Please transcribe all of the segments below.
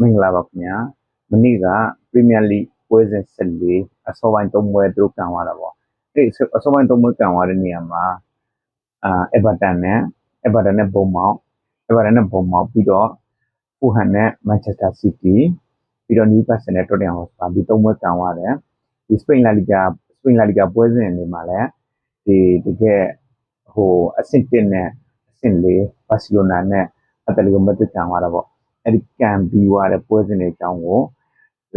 မင်္ဂလာပါခင်ဗျာမနေ့ကပရီးမီယာလိပွဲစဉ်14အစောပိုင်း၃ပွဲသူတို့ကန်သွားတာပေါ့အဲ့ဒီအစောပိုင်း၃ပွဲကန်သွားတဲ့နေရာမှာအာအဗာတန်နဲ့အဗာတန်နဲ့ဘုံမောက်အဗာတန်နဲ့ဘုံမောက်ပြီးတော့ဖူဟန်နဲ့မန်ချက်စတာစီးတီးပြီးတော့နယူကာဆယ်နဲ့တော့တန်ဟော့စပါဒီ၃ပွဲကန်သွားတယ်ဒီစပိန်လာလီဂါစပိန်လာလီဂါပွဲစဉ်တွေမှာလည်းဒီတကယ်ဟိုအဆင့်1နဲ့အဆင့်4ဘာစီလိုနာနဲ့အတလီကိုမတူကန်သွားတာပေါ့ အဲ့ဒီကံပြီးွားတဲ့ပွဲစဉ်တွေအကြောင်းကို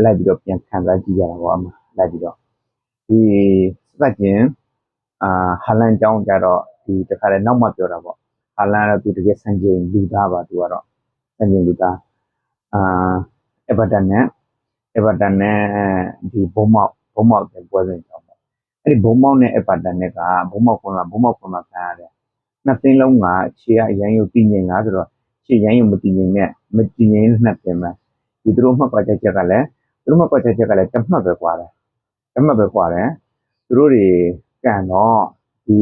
လိုက်ပြီးတော့ပြန်ခံစားကြည့်ရတာပေါ့အမှလိုက်ပြီးတော့ဒီစက်ကျင်အာဟာလန်အကြောင်းကြတော့ဒီတခါလဲနောက်မှပြောတာပေါ့ဟာလန်ကတော့သူတကယ်စံချိန်လူသားပါသူကတော့စံချိန်လူသားအာအဗာတန်နဲ့အဗာတန်နဲ့ဒီဘုံမောက်ဘုံမောက်တဲ့ပွဲစဉ်အကြောင်းပေါ့အဲ့ဒီဘုံမောက်နဲ့အဗာတန်နဲ့ကဘုံမောက်ကွန်မှာဘုံမောက်ကွန်မှာခံရတယ်နှစ်သိန်းလုံးကခြေကအရင်ရုပ်တည်ငြိမ်လားဆိုတော့ ခြေရန်ရုံမတည်ငြိမ်နဲ့မတည်ငြိမ်နှစ်ပင်မှာဒီသူတို့မှတ်ကွာချက်ချက်ကလည်းသူတို့မှတ်ကွာချက်ချက်ကလည်းတစ်မှတ်ပဲကွာတယ်တစ်မှတ်ပဲကွာတယ်သူတို့တွေကန်တော့ဒီ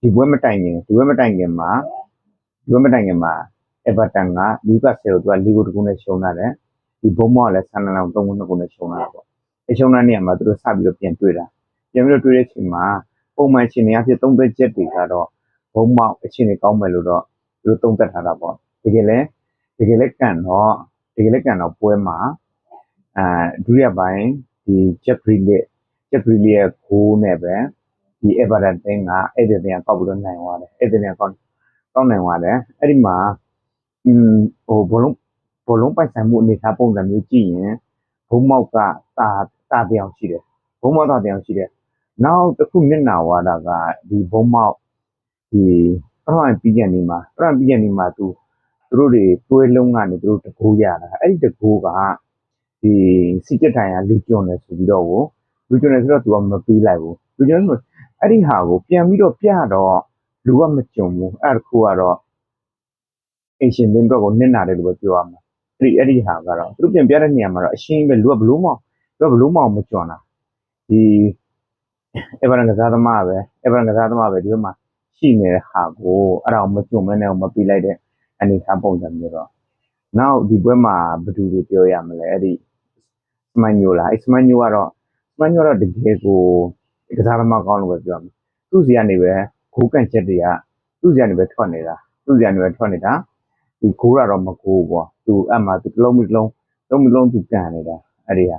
ဒီဘွဲမတိုင်ခင်ဒီဘွဲမတိုင်ခင်မှာဒီဘွဲမတိုင်ခင်မှာအဗာတန်ကလူကဆယ်ကိုသူကလီဂိုတကူနဲ့ရှုံးလာတယ်ဒီဘုံမောကလည်းဆန်နလောင်သုံးခုနှစ်ခုနဲ့ရှုံးလာတာပေါ့အရှုံးတဲ့နေရာမှာသူတို့စပြီးတော့ပြန်တွေ့တာပြန်ပြီးတော့တွေ့တဲ့အချိန်မှာပုံမှန်ချိန်တွေအဖြစ်သုံးသက်ချက်တွေကတော့ဘုံမောက်အချိန်တွေကောင်းမယ်လို့တော့သူတို့သုံးသက်ထားတာပေါ့ တကယ်လဲတကယ်လဲကန်တော့တကယ်လဲကန်တော့ပွဲမှာအာဒုတိယပိုင်းဒီချက်ဂရီလက်ချက်ဂရီလက်ရဲ့ဂိုးနဲ့ပဲဒီအဗာဒန်တင်းကအဲ့ဒီတင်ကောက်ပြီးတော့နိုင်သွားတယ်အဲ့ဒီတင်ကောက်ကောက်နိုင်သွားတယ်အဲ့ဒီမှာอืมဟိုဘလုံးဘလုံးပိုက်ဆိုင်မှုအနေထားပုံစံမျိုးကြည့်ရင်ဘုံမောက်ကတာတာပြောင်ရှိတယ်ဘုံမောက်တာပြောင်ရှိတယ်နောက်တစ်ခုမျက်နှာဝါဒကဒီဘုံမောက်ဒီပထမပြီးတဲ့နေ့မှာပထမပြီးတဲ့နေ့မှာသူ သူတို့တွေတွဲလုံးကနေသူတို့တကူရတာအဲ့ဒီတကူကဒီစီတက်ထိုင်ကလူကျွန်းတယ်ဆိုပြီးတော့ကိုလူကျွန်းတယ်ဆိုတော့သူကမပေးလိုက်ဘူးလူကျွန်းဆိုအဲ့ဒီဟာကိုပြန်ပြီးတော့ပြတော့လူကမကြုံဘူးအဲ့တကူကတော့အရှင်သင်းတော့ကိုနစ်နာတယ်လို့ပဲပြောရမှာအဲ့ဒီအဲ့ဒီဟာကတော့သူတို့ပြန်ပြတဲ့နေရာမှာတော့အရှင်းပဲလူကဘလို့မသူကဘလို့မအောင်မကြွတာဒီအဗရန်ကစားသမားပဲအဗရန်ကစားသမားပဲဒီမှာရှိနေတဲ့ဟာကိုအဲ့ဒါကိုမကြုံမဲနဲ့မပြီးလိုက်တဲ့ အနေအထားပုံစံမျိုးတော့နောက်ဒီဘွဲမှာဘယ်သူတွေပြောရမလဲအဲ့ဒီစမန်ညိုလားအဲ့စမန်ညိုကတော့စမန်ညိုကတော့တကယ်ကိုကစားသမားကောင်းလို့ပဲပြောမှာသူ့စီကနေပဲဂိုးကန်ချက်တွေကသူ့စီကနေပဲထွက်နေတာသူ့စီကနေပဲထွက်နေတာဒီဂိုးကတော့မဂိုးပေါ့သူအမှသူတစ်လုံးတစ်လုံးလုံးတစ်လုံးသူကန်နေတာအဲ့ဒီဟာ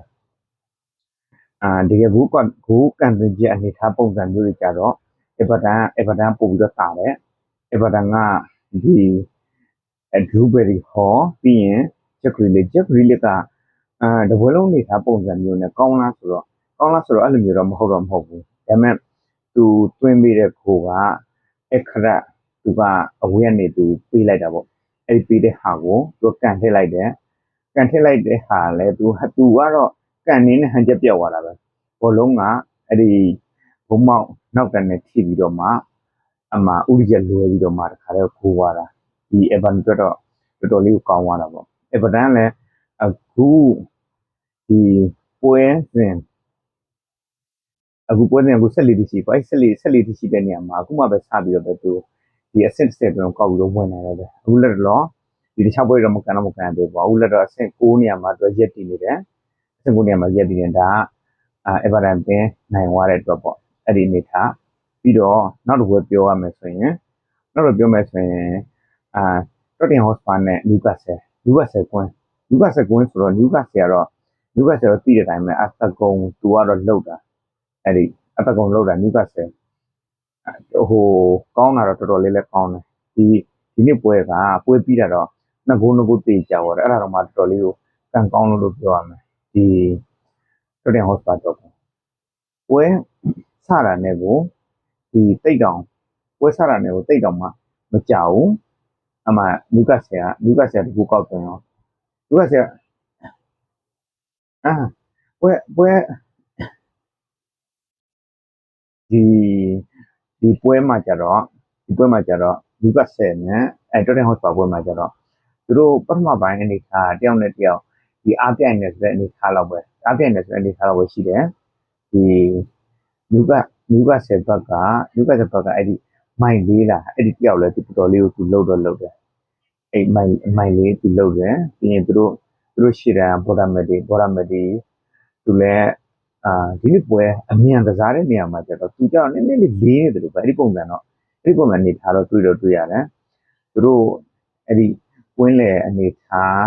အာတကယ်ဘူးကဂိုးကန်တဲ့အနေထားပုံစံမျိုးတွေကြတော့အဗာတန်အဗာတန်ပို့ပြီးတော့တာတယ်အဗာတန်ကဒီ အဒရူဘယ်ရီဟောပြီးရင်ဂျက်ကရီလီဂျက်ကရီလီကအာတပွဲလုံးနေထားပုံစံမျိုးနဲ့ကောင်းလားဆိုတော့ကောင်းလားဆိုတော့အဲ့လိုမျိုးတော့မဟုတ်တော့မဟုတ်ဘူးဒါပေမဲ့သူတွင်းပေးတဲ့ခိုးကအခရသူကအဝေးကနေသူပေးလိုက်တာပေါ့အဲ့ဒီပေးတဲ့ဟာကိုသူကန်ထည့်လိုက်တယ်ကန်ထည့်လိုက်တဲ့ဟာလဲသူသူကတော့ကန်နေနဲ့ဟန်ချက်ပြောက်သွားတာပဲဘောလုံးကအဲ့ဒီဘုံမောက်နောက်တန်းနဲ့ထိပြီးတော့မှအမှဥရိယလွယ်ပြီးတော့မှတခါတည်းခိုးသွားတာ ဒီအဗန်အတွက်တော့တော်တော်လေးကိုကောင်းသွားတာပေါ့အဗဒန်လည်းအခုဒီပွဲစဉ်အခုပွဲစဉ်အခုဆက်လီတီရှိပေါ့ဆက်လီဆက်လီတီရှိတဲ့နေရာမှာအခုမှပဲစပြီးတော့ပဲသူဒီအဆင့်တစ်တော့ကောက်ပြီးတော့ဝင်နေတယ်ပဲအခုလက်တော့ဒီတခြားပွဲတော့မကန်တော့မကန်သေးဘူးအခုလက်တော့အဆင့်6နေရာမှာသူရက်တည်နေတယ်အဆင့်9နေရာမှာရက်တည်နေတာအဲဗာဒန်ပင်နိုင်သွားတဲ့အတွက်ပေါ့အဲ့ဒီအနေထားပြီးတော့နောက်တစ်ခုပြောရမယ်ဆိုရင်နောက်တော့ပြောမယ်ဆိုရင် အာတော့တင်ဟော့စပါနဲ့နူကာဆယ်နူကာဆယ်ကွင်းနူကာဆယ်ကွင်းဆိုတော့နူကာဆယ်ကတော့နူကာဆယ်တော့သိတဲ့အတိုင်းပဲအသက်ကုံသူကတော့လှုပ်တာအဲ့ဒီအသက်ကုံလှုပ်တာနူကာဆယ်ဟိုကောင်းတာတော့တော်တော်လေးလည်းကောင်းတယ်ဒီဒီနေ့ပွဲကပွဲပြီးတာတော့နှစ်ဘိုးနှစ်ဘိုးတေးကြတော့အဲ့ဒါတော့မှတော်တော်လေးကိုကံကောင်းလို့လို့ပြောရမယ်ဒီတော့တင်ဟော့စပါတော့ပွဲစတာနဲ့ကိုဒီတိတ်တောင်ပွဲစတာနဲ့ကိုတိတ်တောင်မှမကြောက်ဘူး အမှလူကဆရာလူကဆရာတကူကောက်တယ်နော်လူကဆရာအာပွဲပွဲဒီဒီပွဲမှာကြတော့ဒီပွဲမှာကြတော့လူကဆယ်နဲ့အဲတော်တယ်ဟော့စ်ပါပွဲမှာကြတော့သူတို့ပထမပိုင်းအနေထားတယောက်နဲ့တယောက်ဒီအားပြိုင်နေတဲ့အနေထားလောက်ပဲအားပြိုင်နေတဲ့အနေထားလောက်ပဲရှိတယ်ဒီလူကလူကဆယ်ဘက်ကလူကဆယ်ဘက်ကအဲ့ဒီ မိုင်လေးလားအဲ့ဒီတယောက်လဲသူတော်တော်လေးကိုသူလှုပ်တော့လှုပ်တယ်အဲ့မိုင်မိုင်လေးသူလှုပ်တယ်ပြီးရင်သူတို့သူတို့ရှေ့တန်းဘော်ဒါမက်ဒီဘော်ဒါမက်ဒီသူလည်းအာဒီနေ့ပွဲအမြန်ကစားတဲ့နေရာမှာကျတော့သူကြောင့်နည်းနည်းလေးလေးနေတယ်လို့ပဲအဲ့ဒီပုံစံတော့အဲ့ဒီပုံစံအနေထားတော့တွေ့တော့တွေ့ရတယ်သူတို့အဲ့ဒီဝင်းလေအနေထား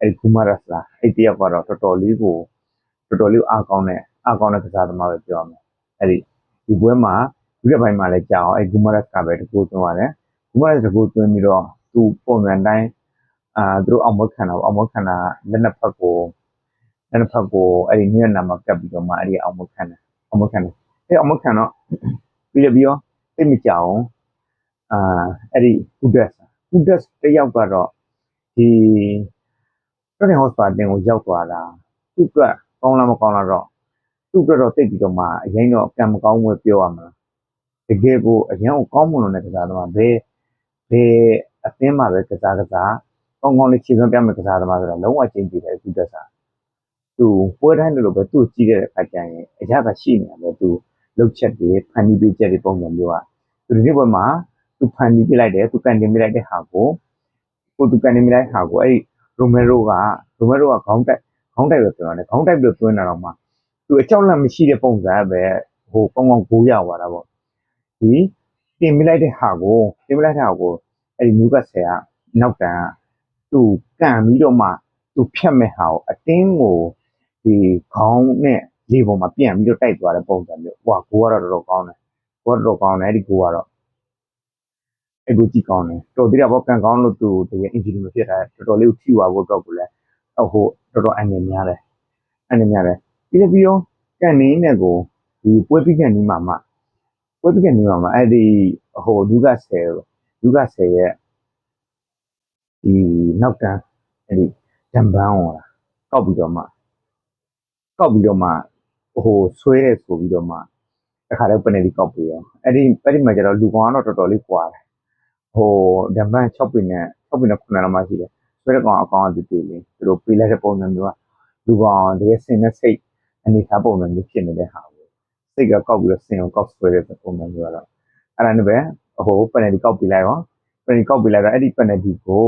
အဲ့ဒီကူမာရစလာအဲ့ဒီတယောက်ကတော့တော်တော်လေးကိုတော်တော်လေးအားကောင်းတဲ့အားကောင်းတဲ့ကစားသမားပဲပြောရမယ်အဲ့ဒီဒီပွဲမှာ ဒီတစ်ပိုင်းမှာလည်းကြာအောင်အဲ့ကူမာရစကပဲတကူသွင်းရတယ်ကူမာရစတကူသွင်းပြီးတော့သူပုံစံတိုင်းအာသူတို့အောင်မခံတာပေါ့အောင်မခံတာလက်နှစ်ဖက်ကိုလက်တစ်ဖက်ကိုအဲ့ဒီညနာမှာကပ်ပြီးတော့မှအဲ့ဒီအောင်မခံတယ်အောင်မခံတယ်အဲ့အောင်မခံတော့ပြီးရပြီးတော့သိမကြအောင်အာအဲ့ဒီဟူဒက်ဟူဒက်တယောက်ကတော့ဒီတော်တယ်ဟော့စပါတင်ကိုရောက်သွားတာသူ့အတွက်ကောင်းလားမကောင်းလားတော့သူ့အတွက်တော့သိပြီးတော့မှအရင်တော့ကံမကောင်းဘူးပြောရမှာ တကယ်ကိုအရင်ကကောင်းမွန်လို့တဲ့ကစားသမားဘယ်ဘယ်အသင်းမှာပဲကစားကစားကောင်းကောင်းလေးခြေစွမ်းပြမယ်ကစားသမားဆိုတော့လုံးဝချင်းကြည့်တယ်ဟူဒက်စာသူပွဲတိုင်းလိုလိုပဲသူ့ကြည့်တဲ့အခါကျရင်အရာကရှိနေတာပဲသူလှုပ်ချက်တွေဖန်တီးပေးချက်တွေပုံစံမျိုးอ่ะသူဒီနေ့ပွဲမှာသူဖန်တီးပေးလိုက်တယ်သူကန်တင်ပေးလိုက်တဲ့ဟာကိုကိုသူကန်တင်ပေးလိုက်ဟာကိုအဲ့ဒီရိုမဲရိုကရိုမဲရိုကခေါင်းတက်ခေါင်းတက်ပဲပြောတယ်ခေါင်းတက်ပြီးသွင်းတာတော့မှသူအကြောက်လန့်မရှိတဲ့ပုံစံပဲဟိုကောင်းကောင်းကိုးရသွားတာပေါ့ ဒီတင်ပေးလိုက်တဲ့ဟာကိုတင်ပေးလိုက်တဲ့ဟာကိုအဲ့ဒီနူးကဆယ်ကနောက်တန်းကသူကန်ပြီးတော့မှသူဖြတ်မဲ့ဟာကိုအတင်းကိုဒီခေါင်းနဲ့လေပေါ်မှာပြန်ပြီးတော့တိုက်သွားတဲ့ပုံစံမျိုးဟိုကကိုကတော့တော်တော်ကောင်းတယ်ကိုကတော်တော်ကောင်းတယ်အဲ့ဒီကိုကတော့အဲ့ကိုကြည့်ကောင်းတယ်တော်သေးတာပေါ့ကန်ကောင်းလို့သူတကယ် injury မဖြစ်တာတော်တော်လေးကိုထိသွားဖို့တော့ကိုလည်းဟိုတော်တော်အငြင်းများတယ်အငြင်းများတယ်ပြီးတော့ပြီးတော့ကန်နေနဲ့ကိုဒီပွဲပြီးကန်နေမှာမှ ပွဲပြီးကန်နေမှာမှအဲ့ဒီဟိုလူကဆယ်လူကဆယ်ရဲ့ဒီနောက်တန်းအဲ့ဒီဒံပန်းဟောလားကောက်ပြီးတော့မှကောက်ပြီးတော့မှဟိုဆွဲတယ်ဆိုပြီးတော့မှတခါတော့ပနယ်လီကောက်ပြီးရောအဲ့ဒီအဲ့ဒီမှာကျတော့လူကောင်ကတော့တော်တော်လေးကွာတယ်ဟိုဒမ်ဘန်6ပင်နဲ့6ပင်နဲ့9လောက်မှရှိတယ်ဆွဲတဲ့ကောင်အကောင်အတူတူလေးသူတို့ပေးလိုက်တဲ့ပုံစံမျိုးကလူကောင်တကယ်စင်တဲ့စိတ်အနေထားပုံစံမျိုးဖြစ်နေတဲ့ဟာကို စိတ်ကကောက်ပြီးတော့စင်ကိုကောက်ဆွဲတဲ့ပုံစံမျိုးကတော့အဲ့ဒါနဲ့ပဲဟိုပနယ်လီကောက်ပြီးလိုက်ရောပနယ်လီကောက်ပြီးလိုက်တော့အဲ့ဒီပနယ်လီကို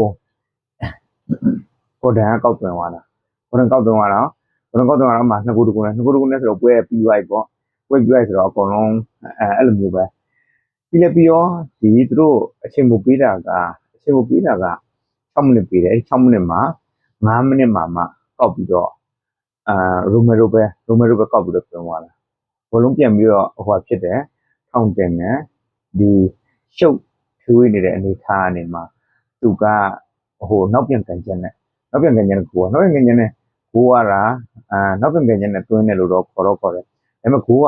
ကိုဒန်ကကောက်သွင်းသွားတာကိုဒန်ကောက်သွင်းသွားတော့ဘယ်တော့တော့မှနှစ်ခုတကူနဲ့နှစ်ခုတကူနဲ့ဆိုတော့ပွဲပြီးသွားပြီပေါ့ပွဲပြီးသွားပြီဆိုတော့အကုန်လုံးအဲအဲ့လိုမျိုးပဲပြီးလည်းပြီးရောဒီသူတို့အချိန်မပေးတာကအချိန်မပေးတာက6မိနစ်ပေးတယ်အဲ့6မိနစ်မှာ9မိနစ်မှာမှကောက်ပြီးတော့အာရိုမဲရိုပဲရိုမဲရိုပဲကောက်ပြီးတော့ပြန်သွားတာ ဘောလုံးပြန်ပြီးတော့ဟိုဖြစ်တယ်ထောင်တင်တယ်ဒီရှုပ်ထွေးနေတဲ့အနေထားအနေမှာသူကဟိုနောက်ပြန်ကန်ချက်နဲ့နောက်ပြန်ကန်ချက်နဲ့ကိုကနောက်ပြန်ကန်ချက်နဲ့ကိုကတာအာနောက်ပြန်ပြန်နဲ့တွင်းတယ်လို့တော့ခေါ်တော့ခေါ်တယ်ဒါပေမဲ့ကိုက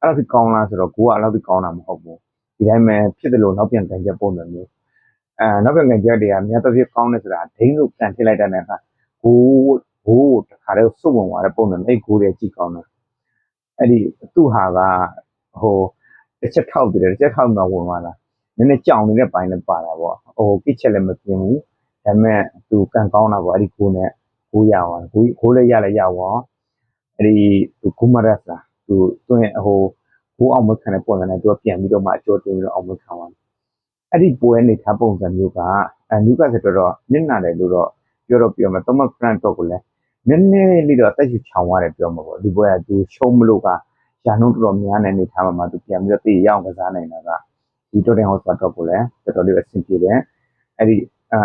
အဲ့လိုဖြစ်ကောင်းလားဆိုတော့ကိုကအဲ့လိုဖြစ်ကောင်းတာမဟုတ်ဘူးဒီတိုင်းပဲဖြစ်တယ်လို့နောက်ပြန်ကန်ချက်ပုံစံမျိုးအာနောက်ပြန်ကန်ချက်တွေကမြတ်သဖြင့်ကောင်းတယ်ဆိုတာဒိန်းလို့ကန်ဖြစ်လိုက်တဲ့နဲ့ကကိုဘိုးတခါတည်းစုပ်ဝင်သွားတဲ့ပုံစံအဲ့ကိုတွေကြည့်ကောင်းတယ် အဲ့ဒီသူ့ဟာကဟိုတစ်ချက်ထောက်ပြီးတယ်တစ်ချက်ထောက်မှဝင်သွားတာနည်းနည်းကြောင်နေတဲ့ပိုင်းလည်းပါတာပေါ့ဟိုကိချက်လည်းမပြင်းဘူးဒါပေမဲ့သူကန်ကောင်းတာပေါ့အဲ့ဒီကိုနဲ့ကိုရအောင်ကိုကိုလည်းရလည်းရအောင်အဲ့ဒီကုမရတ်လာသူသူရဲ့ဟိုကိုအောင်မခံတဲ့ပုံစံနဲ့သူကပြန်ပြီးတော့မှအကျော်တင်ပြီးတော့အောင်မခံသွားအဲ့ဒီပွဲနေထားပုံစံမျိုးကအနုကဆိုတော့ညနာတယ်လို့တော့ပြောတော့ပြောမယ်တမဖရန်တော့ကိုလည်း နည်းနည်းလေးတော့အသက်ရှူချောင်ရတယ်ပြောမှာပေါ့ဒီပွဲကသူရှုံးမလို့ကရာနှုန်းတော်တော်များနေနေထားမှာမှသူပြန်ပြီးတော့တည်ရအောင်ကစားနိုင်တာကဒီတိုတင်ဟော့စ်တော့ကိုလည်းတော်တော်လေးအဆင်ပြေတယ်အဲ့ဒီ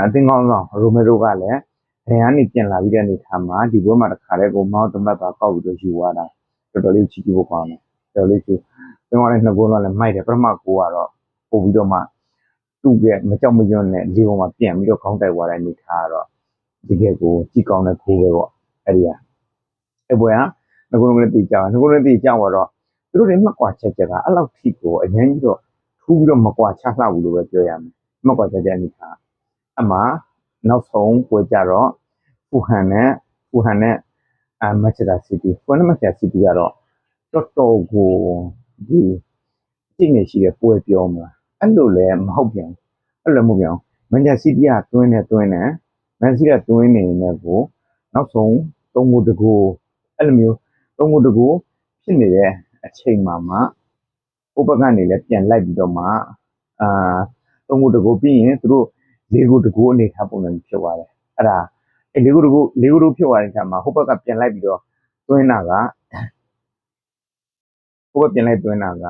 အသင်းကောင်းဆောင်ရိုမဲရိုကလည်းဘယ်ကနေပြန်လာပြီးတဲ့အနေထားမှာဒီဘက်မှာတစ်ခါတည်းကိုမောင်းတမတ်ပါကောက်ပြီးတော့ယူသွားတာတော်တော်လေးချီချီဖို့ကောင်းတယ်တော်တော်လေးချီပြန်လာတဲ့နှစ်ဘုံတော့လည်းမိုက်တယ်ပထမကိုကတော့ပို့ပြီးတော့မှသူ့ရဲ့မကြောက်မရွံ့နဲ့လေပေါ်မှာပြန်ပြီးတော့ခေါင်းတိုက်သွားတဲ့အနေထားကတော့တကယ်ကိုကြည့်ကောင်းတဲ့ခိုးပဲပေါ့ အဲ့ဒီကအဲ့ပွဲကငကုံကလေးတီကြောင်ငကုံကလေးတီကြောင်တော့သူတို့တွေမှတ်ကွာချက်ချက်ကအဲ့လောက်ထိကိုအရင်ကြီးတော့ထူးပြီးတော့မကွာချလှဘူးလို့ပဲပြောရမယ်မှတ်ကွာချက်ချက်အနေထားအမှနောက်ဆုံးပွဲကြတော့ဖူဟန်နဲ့ဖူဟန်နဲ့အမန်ချက်စတာစီးတီးဖူဟန်နဲ့မန်ချက်စတာစီးတီးကတော့တော်တော်ကိုဒီအကျင့်နေရှိတဲ့ပွဲပြောမလားအဲ့လိုလည်းမဟုတ်ပြန်အဲ့လိုမဟုတ်ပြန်မန်ချက်စီးတီးကတွင်းနေတွင်းနေမန်စီးကတွင်းနေနေကိုနောက်ဆုံး သုံးခုတကူအဲ့လိုမျိုးသုံးခုတကူဖြစ်နေတဲ့အချိန်မှာမှဥပကနေလည်းပြန်လိုက်ပြီးတော့မှအာသုံးခုတကူပြီးရင်သူတို့လေးခုတကူအနေထားပုံစံဖြစ်သွားတယ်အဲ့ဒါအဲလေးခုတကူလေးခုတကူဖြစ်သွားတဲ့အခါမှာဟိုဘက်ကပြန်လိုက်ပြီးတော့သွင်းတာကဟိုဘက်ပြန်လိုက်သွင်းတာက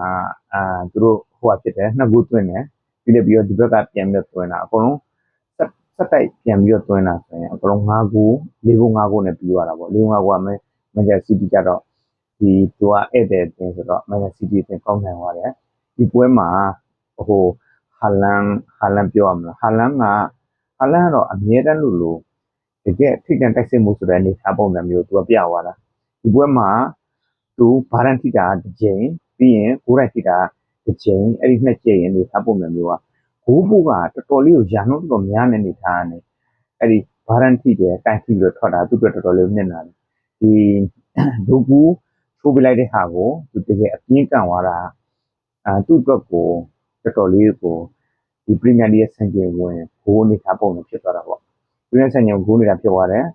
အာသူတို့ဟိုဟာဖြစ်တယ်နှစ်ခုသွင်းတယ်ပြီးလည်းပြီးတော့ဒီဘက်ကပြန်ပြီးတော့သွင်းတာအကုန်လုံး ဆက်ဆက်တိုက်ပြန်ပြီးတော့သွင်းတာဆိုရင်အကုန်လုံး၅ခု၄ခု၅ခုနဲ့ပြီးသွားတာပေါ့၄ခု၅ခုကမန်မန်ချက်စီးတီးကြတော့ဒီသူကဧည့်သည်တင်ဆိုတော့မန်ချက်စီးတီးတင်ကောင်းနိုင်သွားတယ်ဒီပွဲမှာဟိုဟာလန်ဟာလန်ပြောရမလားဟာလန်ကဟာလန်ကတော့အမြဲတမ်းလို့လို့တကယ်ထိတ်တန့်တိုက်စစ်မှုဆိုတဲ့အနေအထားပုံစံမျိုးသူကပြသွားတာဒီပွဲမှာသူဘာရန်ထိတာတစ်ကြိမ်ပြီးရင်ဂိုးရိုက်ထိတာတစ်ကြိမ်အဲ့ဒီနှစ်ကြိမ်အနေအထားပုံစံမျိုးက ဂိုးဘူးကတော်တော်လေးကိုရန်လို့တော်တော်များနေအနေအထားနဲ့အဲ့ဒီဘာရန်ထိတယ်တိုင်ထိပြီးတော့ထွက်တာသူ့အတွက်တော်တော်လေးမျက်နှာတယ်ဒီဒုကူထိုးပြလိုက်တဲ့ဟာကိုသူတကယ်အပြင်းကန်သွားတာအာသူ့အတွက်ကိုတော်တော်လေးကိုဒီပရီးမီယာလိရဲ့ဆန်ကျင်ဝင်ဂိုးအနေထားပုံစံဖြစ်သွားတာပေါ့ပရီးမီယာဆန်ကျင်ဂိုးနေတာဖြစ်သွားတယ်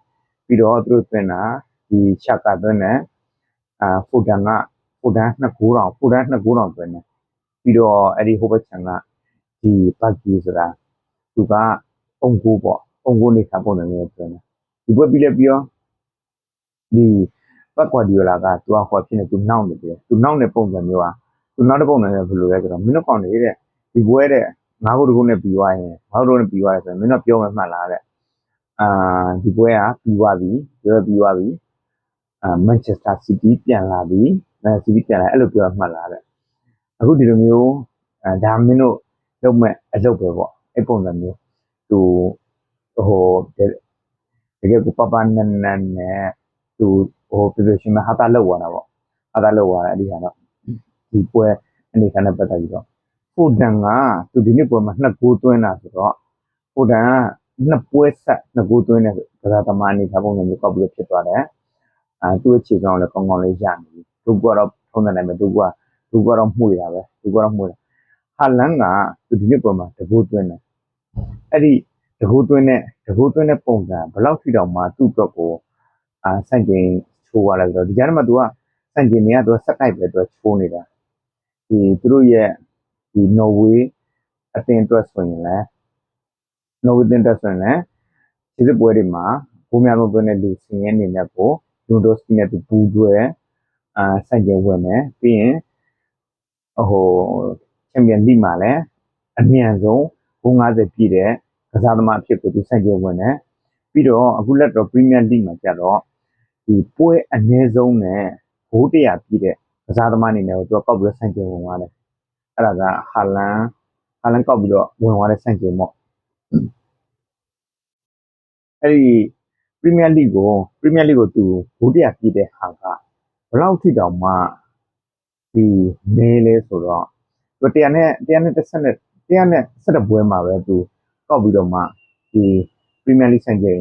ပြီးတော့သူတို့သွင်းတာဒီချက်ကာသွင်းတယ်အာဖူဒန်ကဖူဒန်နှစ်ကိုးတောင်ဖူဒန်နှစ်ကိုးတောင်သွင်းတယ်ပြီးတော့အဲ့ဒီဟိုဘက်ချန်က ဒီဘတ်ကြီးဆိုတာသူကအုံကိုပေါ့အုံကိုနေထားပုံစံမျိုးသွင်းတယ်ဒီဘက်ပြီးလဲပြီးတော့ဒီဘက်ကွာဒီယိုလာကသူကဟောဖြစ်နေသူနောက်နေတယ်သူနောက်နေပုံစံမျိုးอ่ะသူနောက်တဲ့ပုံစံမျိုးဘယ်လိုလဲဆိုတော့မင်းတို့ကောင်နေတဲ့ဒီဘွဲတဲ့ငါးခုတခုနဲ့ပြီးသွားရင်ငါးခုတခုနဲ့ပြီးသွားတယ်ဆိုရင်မင်းတို့ပြောမှမှတ်လားတဲ့အာဒီဘွဲကပြီးသွားပြီပြောပြီးသွားပြီအာမန်ချက်စတာစီးတီးပြန်လာပြီမန်စီးတီးပြန်လာအဲ့လိုပြောမှတ်လားတဲ့အခုဒီလိုမျိုးအဲဒါမင်းတို့ လုပ်မဲ့အလုပ်ပဲပေါ့အဲ့ပုံစံမျိုးသူဟိုတကယ်ကိုပပနန်နန်နဲ့သူဟိုပြပြရှင်မဟာတာလောက်သွားတာပေါ့ဟာတာလောက်သွားတယ်အဲ့ဒီဟာတော့ဒီပွဲအနေခံနဲ့ပတ်သက်ပြီးတော့ဖိုဒန်ကသူဒီနေ့ပွဲမှာနှစ်ဂိုးသွင်းတာဆိုတော့ဖိုဒန်ကနှစ်ပွဲဆက်နှစ်ဂိုးသွင်းတဲ့ကစားသမားအနေထားပုံစံမျိုးပောက်ပြီးဖြစ်သွားတယ်အာသူ့အခြေကောင်လည်းကောင်းကောင်းလေးရနေပြီသူကတော့ထုံးတဲ့နိုင်ပဲသူကသူကတော့မှုရတာပဲသူကတော့မှုရ ဟာလန်ကသူဒီနေ့ပွဲမှာတဂိုးသွင်းတယ်အဲ့ဒီတကူသွင်းတဲ့တကူသွင်းတဲ့ပုံစံဘယ်လောက်ထိတောင်မှသူ့အတွက်ကိုအာစန့်ကျင်ချိုးရလဲဆိုတော့ဒီကြားထဲမှာ तू ကစန့်ကျင်နေက तू ဆက်တိုက်ပဲ तू ချိုးနေတာဒီသူတို့ရဲ့ဒီနော်ဝေးအသင်းအတွက်ဆိုရင်လည်းနော်ဝေးအသင်းအတွက်ဆိုရင်လည်းဒီစစ်ပွဲတွေမှာဘိုးများလုံးသွင်းတဲ့လူစင်ရဲအနေနဲ့ကိုလူဒိုစကီနဲ့ तू ပူးတွဲအာစန့်ကျင်ဝင်မယ်ပြီးရင်ဟို ချန်ပီယံလိမှာလည်းအမြန်ဆုံးဘုံ90ပြည့်တဲ့ကစားသမားအဖြစ်ကို तू စန့်ကျင်ဝင်တယ်ပြီးတော့အခုလက်တော့ပရီးမီးယားလိမှာကျတော့ဒီပွဲအနည်းဆုံးနဲ့ဘိုးတရာပြည့်တဲ့ကစားသမားအနေနဲ့ကိုသူကကောက်ပြီးတော့ဆန့်ကျင်ဝင်သွားတယ်အဲ့ဒါကဟာလန်ဟာလန်ကောက်ပြီးတော့ဝင်သွားတဲ့ဆန့်ကျင်ပေါ့အဲ့ဒီပရီးမီးယားလိကိုပရီးမီးယားလိကိုသူဘိုးတရာပြည့်တဲ့ဟာကဘယ်လောက်ထိတောင်မှဒီနေလဲဆိုတော့ သူတရားနဲ့တရားနဲ့တစ်ဆက်နဲ့တရားနဲ့ဆက်တဲ့ပွဲမှာပဲသူကောက်ပြီးတော့မှဒီပရီးမီးယားလိဆန့်ကျင်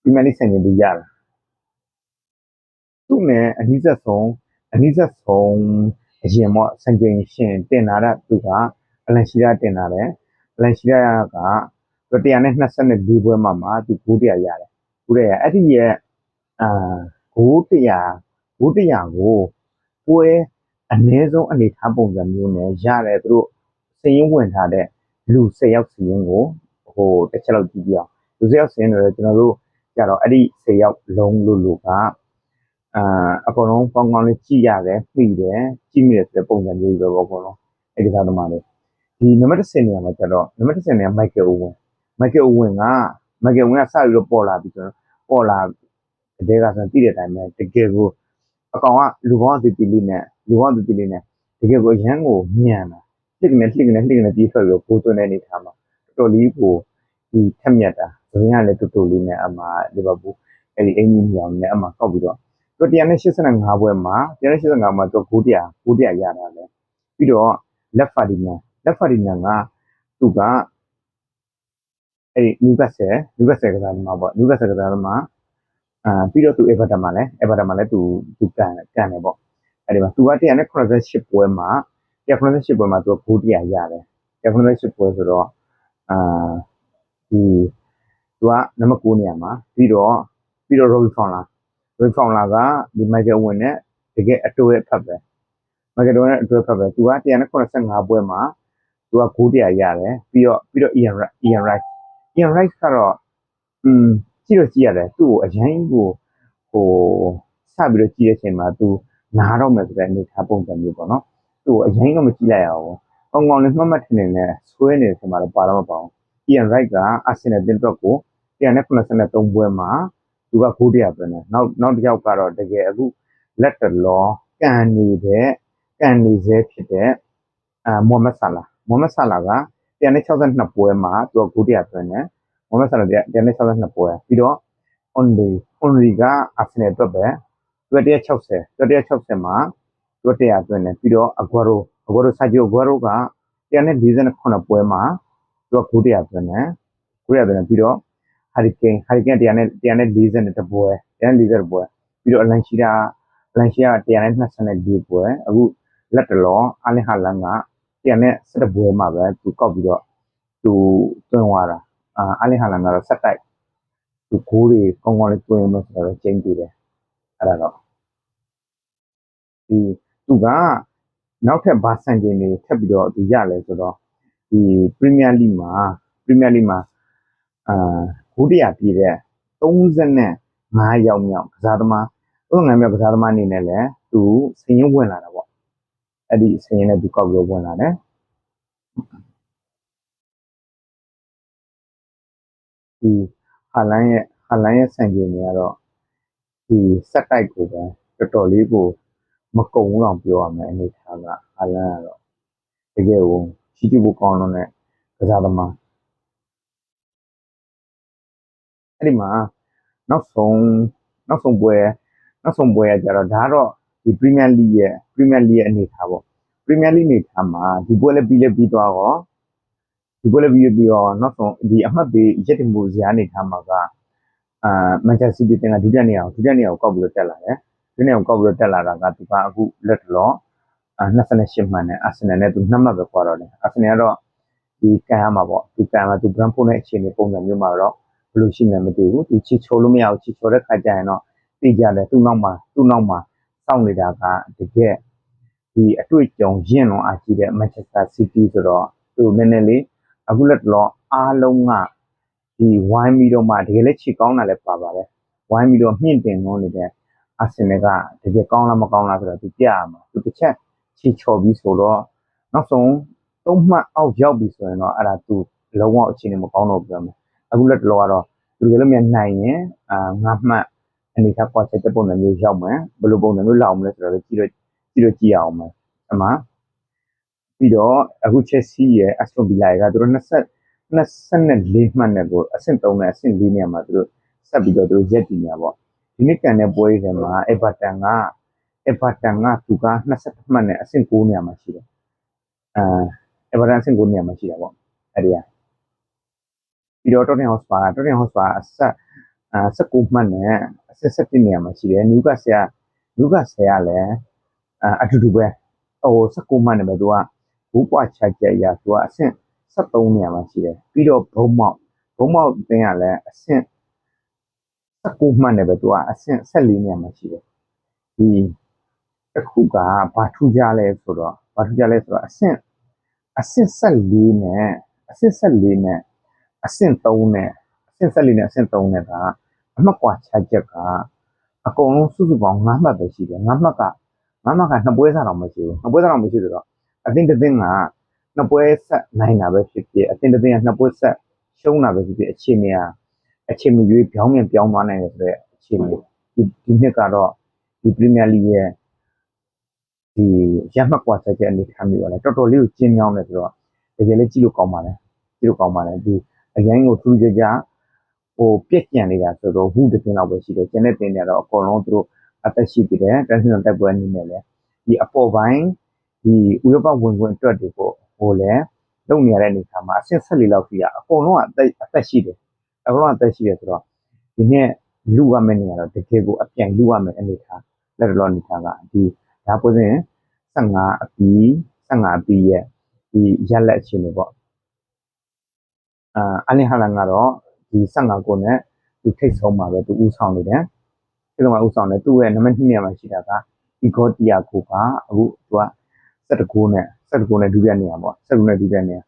ပရီးမီးယားလိဆန့်ကျင်သူရတာသူ့နဲ့အနီးဆက်ဆုံးအနီးဆက်ဆုံးအရင်ပေါ့စံချိန်ရှင်တင်လာတဲ့သူကအလန်ရှိရာတင်လာတယ်အလန်ရှိရာက124ပွဲမှာမှာသူဂိုးတရာရတယ်ဂိုးတရာအဲ့ဒီရဲ့အာဂိုးတရာဂိုးတရာကိုပွဲ အနည်းဆုံးအနေထားပုံစံမျိုးနဲ့ရတယ်သူတို့စည်ရင်ဝင်ထားတဲ့လူ10ယောက်စည်ရင်ကိုဟိုတစ်ချက်လောက်ကြည့်ပြအောင်လူ10ယောက်စည်ရင်တွေကျွန်တော်တို့ကြတော့အဲ့ဒီ10ယောက်လုံးလို့လို့ကအာအကုန်လုံးကောင်းကောင်းလေးကြည့်ရတယ်ပြီးတယ်ကြည့်မိတယ်ဆိုတဲ့ပုံစံမျိုးတွေပဲပေါ့အကုန်လုံးအဲ့ကစားသမားတွေဒီနံပါတ်10နေရာမှာကျတော့နံပါတ်10နေရာမိုက်ကယ်အိုဝင်မိုက်ကယ်အိုဝင်ကမိုက်ကယ်ဝင်ကစပြီးတော့ပေါ်လာပြီဆိုတော့ပေါ်လာတဲ့ကဆိုသိတဲ့အတိုင်းပဲတကယ်ကို အကောင်ကလူပေါင်းအတီတီလေးနဲ့လူပေါင်းအတီတီလေးနဲ့တကယ်ကိုရန်ကိုမြန်တာလှစ်ကနေလှစ်ကနေလှစ်ကနေပြေးထွက်ပြီးတော့ပိုးသွင်းတဲ့အနေထားမှာတော်တော်လေးကိုဒီထက်မြက်တာဇဝင်ကလည်းတူတူလေးနဲ့အမှလီဗာပူးအဲ့ဒီအင်ဂျီမြောင်နဲ့အမှကောက်ပြီးတော့သူ185ပွဲမှာ185မှာသူဂိုးတရားဂိုးတရားရတာလေပြီးတော့လက်ဖာဒီနန်လက်ဖာဒီနန်ကသူကအဲ့ဒီနျူကတ်ဆယ်နျူကတ်ဆယ်ကစားသမားပေါ့နျူကတ်ဆယ်ကစားသမား အာပြီးတော့သူအေဗာတန်မှာလည်းအေဗာတန်မှာလည်းသူသူကန်ကန်တယ်ပေါ့အဲ့ဒီမှာသူက188ပွဲမှာ188ပွဲမှာသူကဂိုးတရားရတယ်188ပွဲဆိုတော့အာဒီသူကနံပါတ်9နေရာမှာပြီးတော့ပြီးတော့ Robbie Fowler Robbie Fowler ကဒီ Michael Owen နဲ့တကယ်အတူရဲ့ဖတ်ပဲ Michael Owen နဲ့အတူဖတ်ပဲသူက185ပွဲမှာသူက900ရတယ်ပြီးတော့ပြီးတော့ Ian Ian Rice Ian Rice ကတော့อืม ကြည့်တော့ကြည့်ရတယ်သူ့ကိုအရင်ကိုဟိုစပြီးတော့ကြည့်တဲ့အချိန်မှာသူနားတော့မယ်ဆိုတဲ့အနေထားပုံစံမျိုးပေါ့နော်သူ့ကိုအရင်ကမကြည့်လိုက်ရအောင်ကောင်းကောင်းလေးမှတ်မှတ်ထင်ထင်နဲ့ဆွဲနေတယ်ဆိုမှတော့ပါတော့မပါဘူး Ian Wright ကအာဆင်နယ်တင်တော့ကို183ပွဲမှာသူက9တရားပဲနဲ့နောက်နောက်တစ်ယောက်ကတော့တကယ်အခုလက်တလောကန်နေတဲ့ကန်နေစေဖြစ်တဲ့အာမိုဟမက်ဆာလာမိုဟမက်ဆာလာက162ပွဲမှာသူက9တရားပဲနဲ့ မိုဟမက်ဆာလာ162ပွဲပြီးတော့ only only ကအာဆင်နယ်အတွက်ပဲသူက160သူက160မှာသူက100အတွင်းနဲ့ပြီးတော့အဂွာရိုအဂွာရိုဆာဂျီယိုအဂွာရိုက148ပွဲမှာသူက9တရားအတွင်းနဲ့9တရားအတွင်းနဲ့ပြီးတော့ hurricane hurricane 100နဲ့140တပွဲ140ပွဲပြီးတော့အလန်ရှိတာအလန်ရှိတာ124ပွဲအခုလက်တလောအလင်ဟာလန်က117ပွဲမှာပဲသူကောက်ပြီးတော့သူတွင်းသွားတာ အာအလင်ဟာလန်ကတော့ဆက်တိုက်သူကိုးတွေကောင်းကောင်းလေးတွင်းမယ်ဆိုတော့ကျင်းတည်တယ်အဲ့ဒါတော့ဒီသူကနောက်ထပ်ဘာစံချိန်တွေထပ်ပြီးတော့သူရလဲဆိုတော့ဒီ Premier League မှာ Premier League မှာအာဒုတိယပြည့်တဲ့35ယောက်မြောက်ကစားသမား35မြောက်ကစားသမားအနေနဲ့လည်းသူစရင်ဝင်လာတာပေါ့အဲ့ဒီစရင်နဲ့သူကောက်ပြီးတော့ဝင်လာတယ် ဒီဟာလန်ရဲ့ဟာလန်ရဲ့စံချိန်တွေကတော့ဒီစက်တိုက်ကိုပဲတော်တော်လေးကိုမကုံဘူးတော့ပြောရမယ်အနေထားကဟာလန်ကတော့တကယ်ကိုရှိကြည့်ဖို့ကောင်းလို့နဲ့ကစားသမားအဲ့ဒီမှာနောက်ဆုံးနောက်ဆုံးပွဲနောက်ဆုံးပွဲကကြတော့ဒါကတော့ဒီ Premier League ရဲ့ Premier League ရဲ့အနေထားပေါ့ Premier League အနေထားမှာဒီပွဲလည်းပြီးလည်းပြီးသွားတော့ ဒီပွဲလည်းပြီးပြီးတော့နောက်ဆုံးဒီအမှတ်ပေးရက်တင်မှုဇာတ်အနေထားမှာကအာမန်ချက်စတီတင်ကဒုတိယနေရာကိုဒုတိယနေရာကိုကောက်ပြီးတော့တက်လာတယ်ဒုတိယနေရာကိုကောက်ပြီးတော့တက်လာတာကသူကအခုလက်တလောအာ28မှန်နဲ့အာဆင်နယ်နဲ့သူနှစ်မှတ်ပဲကွာတော့တယ်အာဆင်နယ်ကတော့ဒီကန်ရမှာပေါ့သူကန်မှာသူဘရန်ဖို့နဲ့အခြေအနေပုံစံမျိုးမှာတော့ဘယ်လိုရှိမှန်းမသိဘူးသူချီချိုလို့မရဘူးချီချိုတဲ့ခါကျရင်တော့သိကြတယ်သူ့နောက်မှာသူ့နောက်မှာစောင့်နေတာကတကယ်ဒီအတွေ့အကြုံရင့်လွန်အားကြီးတဲ့ Manchester City ဆိုတော့သူနည်းနည်းလေး အခုလက်တော့အားလုံးကဒီဝိုင်းပြီးတော့မှတကယ်လည်းချီကောင်းတာလည်းပါပါတယ်ဝိုင်းပြီးတော့မြင့်တင်လို့နေတဲ့အာဆင်နယ်ကတကယ်ကောင်းလားမကောင်းလားဆိုတော့သူပြရမှာသူတစ်ချက်ချီချော်ပြီးဆိုတော့နောက်ဆုံးသုံးမှတ်အောက်ရောက်ပြီဆိုရင်တော့အဲ့ဒါသူလုံးဝအခြေအနေမကောင်းတော့ပြောမယ်အခုလက်တော့ကတော့သူကလည်းမြန်နိုင်ရင်အာငါမှတ်အနေထားပွားချက်တဲ့ပုံစံမျိုးရောက်မယ်ဘယ်လိုပုံစံမျိုးလောက်မလဲဆိုတော့ကြည့်တော့ကြည့်တော့ကြည့်အောင်မယ်အမှ ပြီးတော့အခုချက်စီရဲ့ Aston Villa ကသူတို့20 24မှတ်နဲ့ကိုအဆင့်3နဲ့အဆင့်4နေရာမှာသူတို့ဆက်ပြီးတော့သူတို့ရက်တည်နေပါဒီနေ့ကန်တဲ့ပွဲတွေမှာ Everton က Everton ကသူက20မှတ်နဲ့အဆင့်9နေရာမှာရှိတယ်အာ Everton အဆင့်9နေရာမှာရှိတာပေါ့အဲ့ဒီကပြီးတော့ Tottenham Hotspur Tottenham Hotspur အဆက်အာ19မှတ်နဲ့အဆင့်17နေရာမှာရှိတယ် Newcastle က Newcastle ကလည်းအာအတူတူပဲဟို19မှတ်နဲ့ပဲသူက ဘူးပွားချကြရသူကအဆင့်73နေရာမှာရှိတယ်ပြီးတော့ဘုံမောက်ဘုံမောက်တင်းကလည်းအဆင့်19မှတ်နဲ့ပဲသူကအဆင့်14နေရာမှာရှိတယ်ဒီတစ်ခုကဘာထူးကြလဲဆိုတော့ဘာထူးကြလဲဆိုတော့အဆင့်အဆင့်14နဲ့အဆင့်14နဲ့အဆင့်3နဲ့အဆင့်14နဲ့အဆင့်3နဲ့ကအမှတ်ကွာခြားချက်ကအကုန်လုံးစုစုပေါင်း9မှတ်ပဲရှိတယ်9မှတ်က9မှတ်ကနှစ်ပွဲစားတော့မရှိဘူးနှစ်ပွဲစားတော့မရှိဆိုတော့ အသင်းတစ်သင်းကနှစ်ပွဲဆက်နိုင်တာပဲဖြစ်ဖြစ်အသင်းတစ်သင်းကနှစ်ပွဲဆက်ရှုံးတာပဲဖြစ်ဖြစ်အခြေအနေကအခြေအနေရွေးပြောင်းပြန်ပြောင်းသွားနိုင်တယ်ဆိုတော့အခြေအနေဒီဒီနှစ်ကတော့ဒီပရီးမီယာလိရဲ့ဒီရမှတ်ကွာချက်ချက်အနေထားမျိုးပါလေတော်တော်လေးကိုကျင်းမြောင်းတယ်ဆိုတော့တကယ်လေးကြည့်လို့ကောင်းပါလေကြည့်လို့ကောင်းပါလေဒီအရင်ကိုထူးခြားခြားဟိုပြက်ကြံနေတာဆိုတော့ဝူတစ်တင်းလောက်ပဲရှိတယ်ကျန်တဲ့တင်းတွေကတော့အကုန်လုံးသူတို့အသက်ရှိပြီးတယ်တန်ဆန်တက်ပွဲအနေနဲ့လည်းဒီအပေါ်ပိုင်း ဒီဥရောပဝင်ဝင်အတွက်တွေပေါ့ဟိုလည်းလုံနေရတဲ့အနေအထားမှာအဆင့်ဆက်လေးလောက်ရှိရအကုန်လုံးကအသက်အသက်ရှိတယ်အကုန်လုံးအသက်ရှိရဆိုတော့ဒီနေ့လူရမယ့်နေရာတော့တကယ်ကိုအပြိုင်လူရမယ့်အနေအထားလက်တော်အနေအထားကဒီဒါပွင့်15အပီး15အပီးရဲ့ဒီရက်လက်အခြေအနေပေါ့အာအလင်ဟာလန်ကတော့ဒီ15ကိုနဲ့သူထိတ်ဆုံးမှာပဲသူဥဆောင်နေတယ်ဒီလိုမှဥဆောင်တယ်သူ့ရဲ့နံပါတ်2နေရာမှာရှိတာကအီဂေါတီယာကိုကအခုသူက 17ကိုနဲ့17ကိုနဲ့ဒုတိယနေရာပေါ့17နဲ့ဒုတိယနေရာ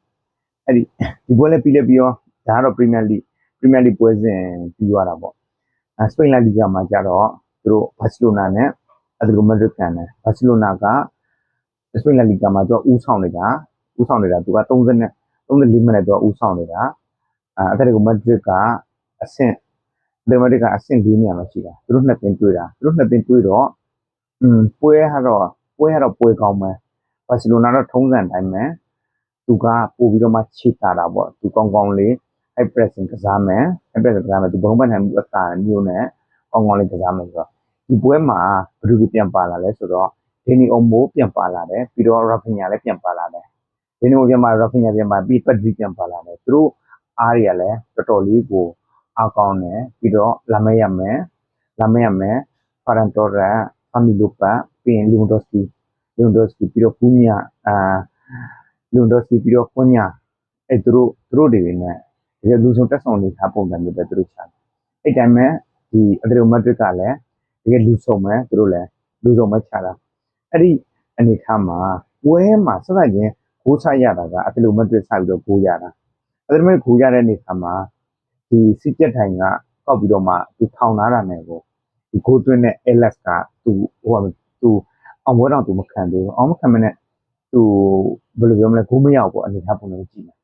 အဲ့ဒီဒီပွဲလည်းပြီးလဲပြီးရောဒါကတော့ Premier League Premier League ပွဲစဉ်ပြီးသွားတာပေါ့အဲစပိန်လာလီဂါမှာကျတော့သူတို့ဘာစီလိုနာနဲ့အက်တလီကိုမက်ဒရစ်ကန်တယ်ဘာစီလိုနာကစပိန်လာလီဂါမှာသူကဦးဆောင်နေတာဦးဆောင်နေတာသူက30နဲ့34မိနစ်သူကဦးဆောင်နေတာအဲအက်တလီကိုမက်ဒရစ်ကအဆင့်ဒယ်မက်ဒရစ်ကအဆင့်၄နေရာမှာရှိတာသူတို့နှစ်သင်းတွေ့တာသူတို့နှစ်သင်းတွေ့တော့อืมပွဲကတော့ပွဲကတော့ပွဲကောင်းမယ် ဘာစီလိုနာတော့ထုံးစံတိုင်းပဲသူကပို့ပြီးတော့မှခြေတာတာပေါ့သူကောင်းကောင်းလေး high pressing ကစားမယ် high pressing ကစားမယ်သူဘုံပတ်နိုင်မှုအသာမျိုးနဲ့ကောင်းကောင်းလေးကစားမယ်ဆိုတော့ဒီပွဲမှာဘယ်သူတွေပြန်ပါလာလဲဆိုတော့ဒင်းနီအိုမိုပြန်ပါလာတယ်ပြီးတော့ရာဖင်ညာလည်းပြန်ပါလာတယ်ဒင်းနီအိုပြန်ပါရာဖင်ညာပြန်ပါပြီးပတ်ဒရီပြန်ပါလာတယ်သူတို့အားတွေကလည်းတော်တော်လေးကိုအားကောင်းတယ်ပြီးတော့လာမဲရမယ်လာမဲရမယ်ဖာရန်တိုရာဖာမီလိုပါပြီးရင်လီဝန်ဒိုစကီ လီဝန်ဒိုစကီပြီးတော့ပူညာအာလီဝန်ဒိုစကီပြီးတော့ပူညာအဲသူတို့သူတို့တွေနဲ့တကယ်လူဆုံးတက်ဆောင်နေထားပုံစံမျိုးပဲသူတို့ချတယ်အဲ့တိုင်းမဲ့ဒီအဒရီမက်ဒရစ်ကလည်းတကယ်လူဆုံးပဲသူတို့လည်းလူဆုံးပဲချတာအဲ့ဒီအနေထားမှာပွဲမှာစသချင်းဂိုးချရတာကအဒရီမက်ဒရစ်ဆက်ပြီးတော့ဂိုးရတာအဒရီမက်ဂိုးရတဲ့အနေထားမှာဒီစစ်ကြက်ထိုင်ကကောက်ပြီးတော့မှသူထောင်လာတာနဲ့ကိုဒီဂိုးသွင်းတဲ့ LS ကသူဟိုသူ အောင်ပွဲတော့သူမခံသေးဘူးအောင်မခံမနဲ့သူဘယ်လိုပြောမလဲဂိုးမရောက်ဘူးအနေထားပုံစံကြည့်နေ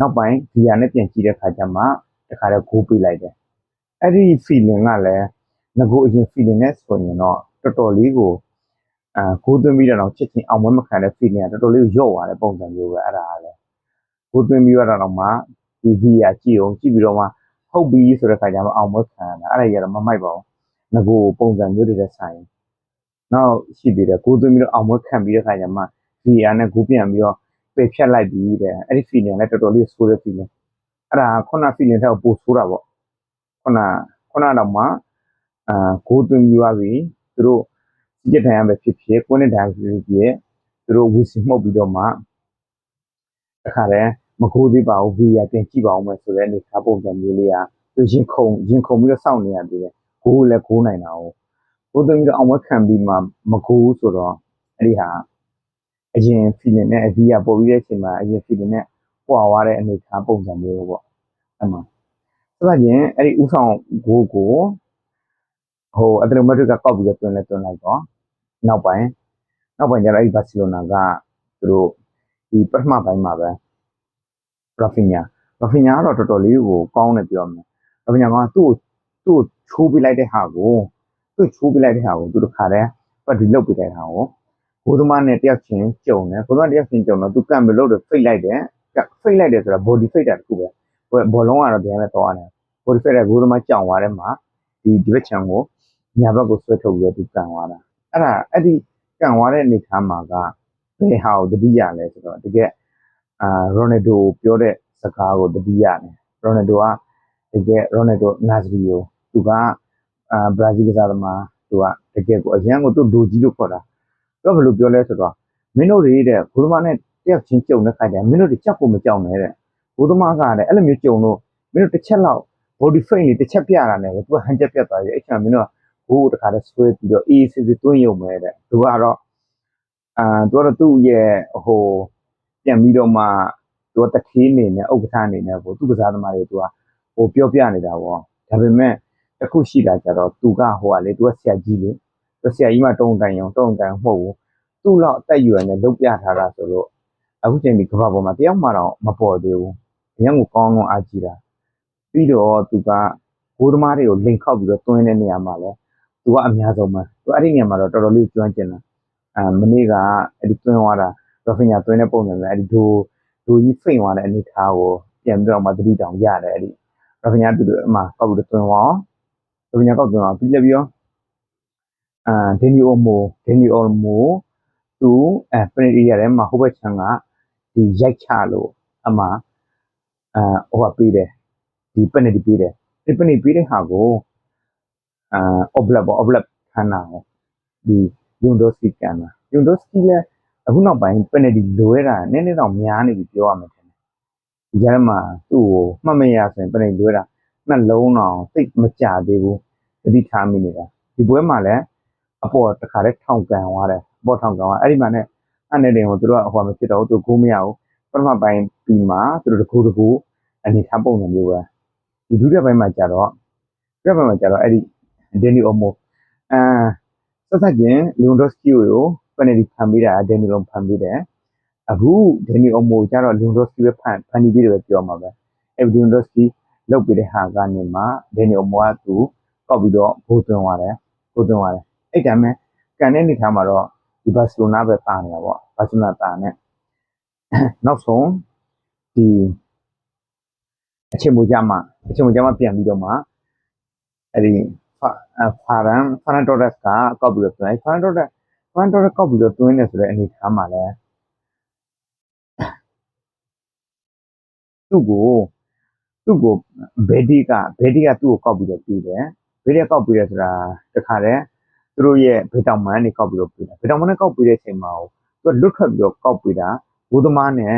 နောက်ပိုင်းဒီယာနဲ့ပြန်ကြည့်တဲ့ခါကျမှတခါတော့ဂိုးပေးလိုက်တယ်အဲ့ဒီ feeling ကလည်းငကိုအရင် feeling နဲ့ဆိုရင်တော့တော်တော်လေးကိုအာဂိုးသွင်းပြီးတော့ချစ်ချင်းအောင်မမခံတဲ့ feeling ကတော်တော်လေးကိုရော့သွားတဲ့ပုံစံမျိုးပဲအဲ့ဒါကလည်းဂိုးသွင်းပြီးတော့မှဒီဗီယာကြည့်အောင်ကြည့်ပြီးတော့မှဟုတ်ပြီဆိုတဲ့ခါကျမှအောင်မခံတာအဲ့ဒါကြီးကတော့မမိုက်ပါဘူးငကိုပုံစံမျိုးတွေနဲ့ဆိုင် နောက်ရှိသေးတယ်ဂိုးသွင်းပြီးတော့အောင်မခံပြီးတဲ့ခါကျမှဗီယာနဲ့ဂိုးပြန်ပြီးတော့ပယ်ဖြတ်လိုက်ပြီးတဲ့အဲ့ဒီ feeling လည်းတော်တော်လေးဆိုးတဲ့ feeling အဲ့ဒါခုန feeling တဲ့ပိုဆိုးတာပေါ့ခုနခုနတော့မှအာဂိုးသွင်းပြီးသွားပြီသူတို့ကြည့်ထိုင်ရမယ်ဖြစ်ဖြစ်ကိုယ်နဲ့တိုင်ဖြစ်ဖြစ်သူတို့ဝီစီမှုတ်ပြီးတော့မှတခါတည်းမကိုးသေးပါဘူး VR တင်ကြည့်ပါဦးမယ်ဆိုတဲ့အနေထားပုံစံမျိုးလေးကသူရင်ခုန်ရင်ခုန်ပြီးတော့စောင့်နေရသေးတယ်ဂိုးလည်းဂိုးနိုင်တာ哦 ဂိုးသွင်းပြီးတော့အောင်မခံပြီးမှမကိုးဆိုတော့အဲ့ဒီဟာအရင် feeling နဲ့အပြီးကပို့ပြီးတဲ့အချိန်မှာအရင် feeling နဲ့ပွာသွားတဲ့အနေအထားပုံစံမျိုးပေါ့အဲ့မှာဆိုတော့ရင်အဲ့ဒီဥဆောင်ဂိုးကိုဟိုအတလမက်ဒရစ်ကကောက်ပြီးတော့တွင်လဲတွင်လိုက်တော့နောက်ပိုင်းနောက်ပိုင်းကျတော့အဲ့ဒီဘာစီလိုနာကသူတို့ဒီပထမပိုင်းမှာပဲရာဖီညာရာဖီညာကတော့တော်တော်လေးကိုကောင်းတယ်ပြောမယ်ရာဖီညာကသူ့ကိုသူ့ကိုချိုးပြလိုက်တဲ့ဟာကို သူ့ချိုးပြလိုက်တဲ့ဟာကိုသူတို့ခါတဲ့ပတ်ဒီလုတ်ပြလိုက်တဲ့ဟာကိုဘိုးသမားနဲ့တယောက်ချင်းကြုံတယ်ဘိုးသမားတယောက်ချင်းကြုံတော့သူကံမလို့တော့ဖိတ်လိုက်တယ်ဖိတ်လိုက်တယ်ဆိုတာ body fit တာတခုပဲဘောလုံးကတော့ပြန်လဲတော့ရတယ် body fit တဲ့ဘိုးသမားကြောင်သွားတယ်မှာဒီဒီဘက်ချံကိုညာဘက်ကိုဆွဲထုတ်ပြီးတော့သူကန်သွားတာအဲ့ဒါအဲ့ဒီကန်သွားတဲ့အနေထားမှာကဘယ်ဟာကိုတတိယလဲဆိုတော့တကယ်အာရိုနယ်ဒိုပြောတဲ့စကားကိုတတိယတယ်ရိုနယ်ဒိုကတကယ်ရိုနယ်ဒိုနာဇရီယိုသူက အာဘရာဇီးကစားသမားသူကတကယ်ကိုအရန်ကိုသူဒိုကြီးလို့ခေါ်တာတော့ဘယ်လိုပြောလဲဆိုတော့မင်းတို့တွေတဲ့ဘုသမားနဲ့တယောက်ချင်းကြုံတဲ့ခါကျရင်မင်းတို့တွေကြောက်ကိုမကြောက်နဲ့တဲ့ဘုသမားကလည်းအဲ့လိုမျိုးကြုံလို့မင်းတို့တစ်ချက်လောက် body frame တွေတစ်ချက်ပြတာနဲ့သူကဟန်ချက်ပြတ်သွားပြီအဲ့ချိန်မှာမင်းတို့ကဘိုးတခါတည်းဆွဲပြီးတော့အေးစစ်စစ်တွင်းယုံမဲ့တဲ့သူကတော့အာသူကတော့သူ့ရဲ့ဟိုပြန်ပြီးတော့မှသူကတထေးအနေနဲ့ဥက္ကဋ္ဌအနေနဲ့ကိုသူ့ကစားသမားတွေသူကဟိုပြောပြနေတာပေါ့ဒါပေမဲ့ တခုရှိတာကြတော့သူကဟိုကလေသူကဆရာကြီးလေသူဆရာကြီးမှတုံးတိုင်အောင်တုံးတိုင်မဟုတ်ဘူးသူ့လောက်အသက်အရွယ်နဲ့လုတ်ပြထားတာဆိုတော့အခုချိန်ဒီကမ္ဘာပေါ်မှာတယောက်မှတော့မပေါ်သေးဘူးအရင်ကကောင်းကောင်းအားကြီးတာပြီးတော့သူကဘိုးသမားတွေကိုလိန်ခောက်ပြီးတော့တွင်းတဲ့နေရာမှာလဲသူကအများဆုံးပဲသူအဲ့ဒီနေရာမှာတော့တော်တော်လေးကျွမ်းကျင်တာအဲမနေ့ကအဲ့ဒီတွင်းသွားတာရဖင်ညာတွင်းတဲ့ပုံစံနဲ့အဲ့ဒီဒိုဒိုကြီးဖိန်သွားတဲ့အနေထားကိုပြန်ပြီးတော့မှသတိတောင်ရတယ်အဲ့ဒီရဖင်ညာသူတို့အမှကောက်ပြီးတော့တွင်းသွား ရဖင်ညာကောက်တွင်းသွားပြီးလည်းပြီးတော့အာဒင်နီအိုမိုဒင်နီအိုမိုသူအဲပနီရီယာထဲမှာဟိုဘက်ချမ်းကဒီရိုက်ချလို့အမအာဟိုကပေးတယ်ဒီပနီတီပေးတယ်ဒီပနီပေးတဲ့ဟာကိုအာအော့ဘလက်ပေါ့အော့ဘလက်ခန်းတာကိုဒီယွန်ဒိုစကီကန်တာယွန်ဒိုစကီလည်းအခုနောက်ပိုင်းပနီတီလွဲတာနည်းနည်းတော့များနေပြီပြောရမယ်ထင်တယ်ဒီကြားထဲမှာသူ့ကိုမှတ်မရဆိုရင်ပနီလွဲတာ နှလုံးတော့သိမကြသေးဘူးသတိထားမိနေတာဒီပွဲမှာလည်းအပေါ်တခါတည်းထောင်ကန်သွားတယ်အပေါ်ထောင်ကန်သွားအဲ့ဒီမှာနဲ့အဲ့နဲ့တင်ကိုသူတို့ကဟိုမဖြစ်တော့သူကိုမရဘူးပထမပိုင်းပြီးမှသူတို့တကူတကူအနေထားပုံစံမျိုးပဲဒီဒုတိယပိုင်းမှာကျတော့ဒုတိယပိုင်းမှာကျတော့အဲ့ဒီဒန်နီအိုမိုအာဆက်ဆက်ချင်းလီယွန်ဒိုစကီကိုပနယ်ဒီဖန်ပေးတာဒန်နီလုံးဖန်ပေးတယ်အခုဒန်နီအိုမိုကျတော့လီယွန်ဒိုစကီပဲဖန်ဖန်ပြီးပြီးတော့ပြောမှာပဲအဲ့ဒီ လီယွန်ဒိုစကီလောက်ပြီးတဲ့ဟာကနေမှဒန်နီအိုမိုကသူကောက်ပြီးတော့ဘိုးသွင်းသွားတယ်ဘိုးသွင်းသွားတယ်အဲ့တိုင်းမဲ့ကန်တဲ့နေထားမှာတော့ဒီဘာစီလိုနာပဲပါနေတာပေါ့ဘာစီလိုနာတာနဲ့နောက်ဆုံးဒီအချိန်မူကြမှာအချိန်မူကြမှာပြန်ပြီးတော့မှအဲ့ဒီဖာဖာရန်ဖာရန်တော်ဒတ်ကကောက်ပြီးတော့ပြန်ဖာရန်တော်ဒတ်ဖာရန်တော်ဒတ်ကောက်ပြီးတော့တွင်းနေဆိုတဲ့အနေထားမှာလဲသူ့ကို သူ့ကိုဘယ်ဒီကဘယ်ဒီကသူ့ကိုကောက်ပြီးတော့ပြီးတယ်ဘယ်ဒီကကောက်ပြီးတယ်ဆိုတာတခါတည်းသူတို့ရဲ့ဘေတောင်မန်းတွေကောက်ပြီးတော့ပြီးတယ်ဘေတောင်မန်းနဲ့ကောက်ပြီးတဲ့အချိန်မှာသူကလွတ်ထွက်ပြီးတော့ကောက်ပြီးတာဘုသမားနဲ့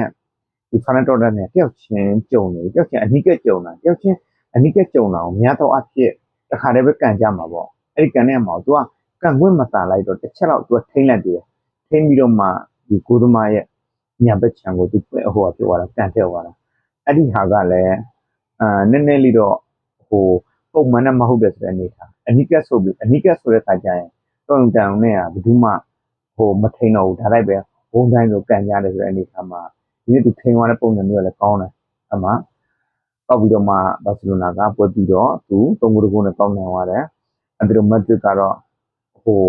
ဒီဖာရန်တော်ဒတ်နဲ့တယောက်ချင်းကြုံနေတယောက်ချင်းအနိကကြုံတာတယောက်ချင်းအနိကကြုံတာကိုများတော့အဖြစ်တခါတည်းပဲကန်ကြမှာပေါ့အဲ့ဒီကန်တဲ့မှာသူကကန်ခွင့်မစာလိုက်တော့တစ်ချက်တော့သူကထိမ့်လိုက်တယ်ထိမ့်ပြီးတော့မှဒီကိုသမားရဲ့ညာဘက်ခြံကိုသူဟိုဟာပြောသွားတာကန်တဲ့သွားတာအဲ့ဒီဟာကလည်း အာနည်းနည်းလေးတော့ဟိုပုံမှန်နဲ့မဟုတ်တဲ့ဆိုတဲ့အနေထားအနိကဆိုပြီးအနိကဆိုတဲ့ခါကျရင်တုံတန်နဲ့ကဘယ်သူမှဟိုမထိန်တော့ဘူးဒါလိုက်ပဲဘုံတိုင်းဆိုကန်ကြတယ်ဆိုတဲ့အနေထားမှာဒီနေ့သူထိန်သွားတဲ့ပုံစံမျိုးလည်းကောင်းတယ်အမှပောက်ပြီးတော့မှဘာစီလိုနာကပွဲပြီးတော့သူသုံးခုတကူနဲ့ကောင်းနိုင်သွားတယ်အဲ့ဒီတော့မက်ဒရစ်ကတော့ဟို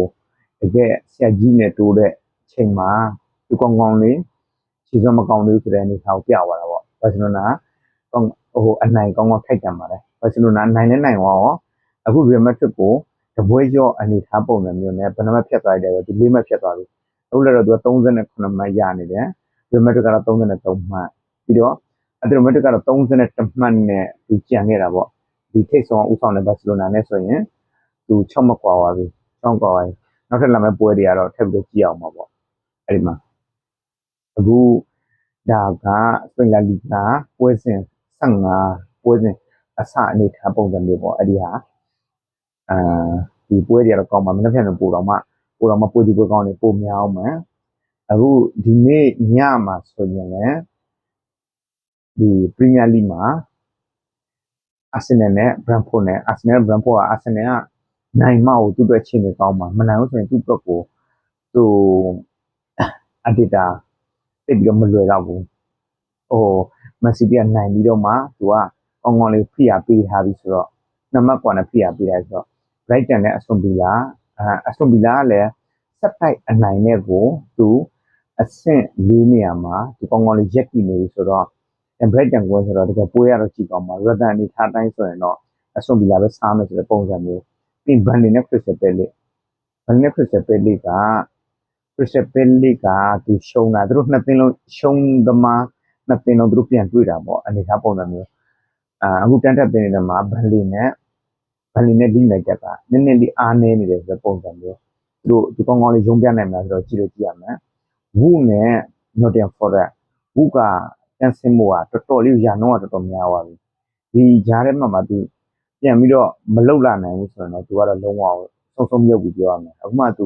တကယ်ဆရာကြီးနဲ့တိုးတဲ့အချိန်မှာသူကောင်းကောင်းလေးခြေစွမ်းမကောင်းသေးဘူးဆိုတဲ့အနေထားကိုပြသွားတာပေါ့ဘာစီလိုနာကောင်း ဟိုအနိုင်ကောင်းကောင်းထိုက်တန်ပါတယ်ဘာစီလိုနာနိုင်နဲ့နိုင်သွားရောအခုရီမက်ဒရစ်ကိုတပွဲကျော့အနေထားပုံစံမျိုးနဲ့ဘယ်နှမဖြတ်သွားတယ်ဒီလေးမဖြတ်သွားပြီအခုလည်းတော့သူက38မှတ်ရနေတယ်ရီမက်ဒရစ်ကတော့33မှတ်ပြီးတော့အဒရမက်ဒရစ်ကတော့32မှတ်နဲ့သူကြံခဲ့တာပေါ့ဒီထိတ်ဆုံးဥဆောင်တဲ့ဘာစီလိုနာနဲ့ဆိုရင်သူ6မကွာပါဘူး6ကွာပါပြီနောက်ထပ်လာမယ့်ပွဲတွေကတော့ထပ်ပြီးကြည့်အောင်ပါပေါ့အဲ့ဒီမှာအခုဒါကစပင်လာလီဂါပွဲစဉ် 15ပွဲစဉ်အစအနေထားပုံစံမျိုးပေါ့အဲ့ဒီဟာအာဒီပွဲတွေကတော့ကောင်းပါမနေ့ပြန်ပို့တော့မှပို့တော့မှပွဲဒီပွဲကောင်းနေပို့များအောင်မယ်အခုဒီနေ့ညမှာဆိုရင်လည်းဒီပရီးမီးယားလိမှာအာဆင်နယ်နဲ့ဘရန်ဖို့နဲ့အာဆင်နယ်ဘရန်ဖို့ကအာဆင်နယ်ကနိုင်မကိုသူ့အတွက်ချင်းနေကောင်းပါမနိုင်ဘူးဆိုရင်သူ့အတွက်ကိုသူအဒီတာတိတ်ပြီးတော့မလွယ်တော့ဘူးဟို မက်ဆီကနိုင်ပြီးတော့မှသူကကောင်းကောင်းလေးဖိအားပေးထားပြီးဆိုတော့နံပါတ်ကွာနဲ့ဖိအားပေးထားဆိုတော့ Brighton နဲ့ Aston Villa အဲ Aston Villa ကလည်းဆက်တိုက်အနိုင်နဲ့ကိုသူအဆင့်၄နေရာမှာဒီကောင်းကောင်းလေးရက်တည်နေပြီဆိုတော့ Brighton ကိုဆိုတော့တကယ်ပွဲရတော့ကြည့်ကောင်းပါ Rotherham အနေထားတိုင်းဆိုရင်တော့ Aston Villa ပဲစားမယ်ဆိုတဲ့ပုံစံမျိုးပြီး Burnley နဲ့ Crystal Palace Burnley နဲ့ Crystal Palace က Crystal Palace ကသူရှုံးတာသူတို့နှစ်သင်းလုံးရှုံးသမား နှစ်သင်းလုံးသူတို့ပြန်တွေ့တာပေါ့အနေထားပုံစံမျိုးအာအခုတန်းတက်တဲ့နေရာမှာ Burnley နဲ့ Burnley နဲ့ Leeds United ကနည်းနည်းလေးအားနည်းနေတယ်ဆိုတဲ့ပုံစံမျိုးသူတို့ဒီကောင်းကောင်းလေးရုံးပြနိုင်မှာဆိုတော့ကြည့်လို့ကြည့်ရမယ် Wu နဲ့ Nottingham Forest Wu ကတန်းစင်မိုးကတော်တော်လေးရာနှုန်းကတော်တော်များသွားပြီဒီကြားထဲမှာမှသူပြန်ပြီးတော့မလုတ်လာနိုင်ဘူးဆိုရင်တော့သူကတော့လုံးဝဆုံးဆုံးမြုပ်ပြီးပြောရမယ်အခုမှသူ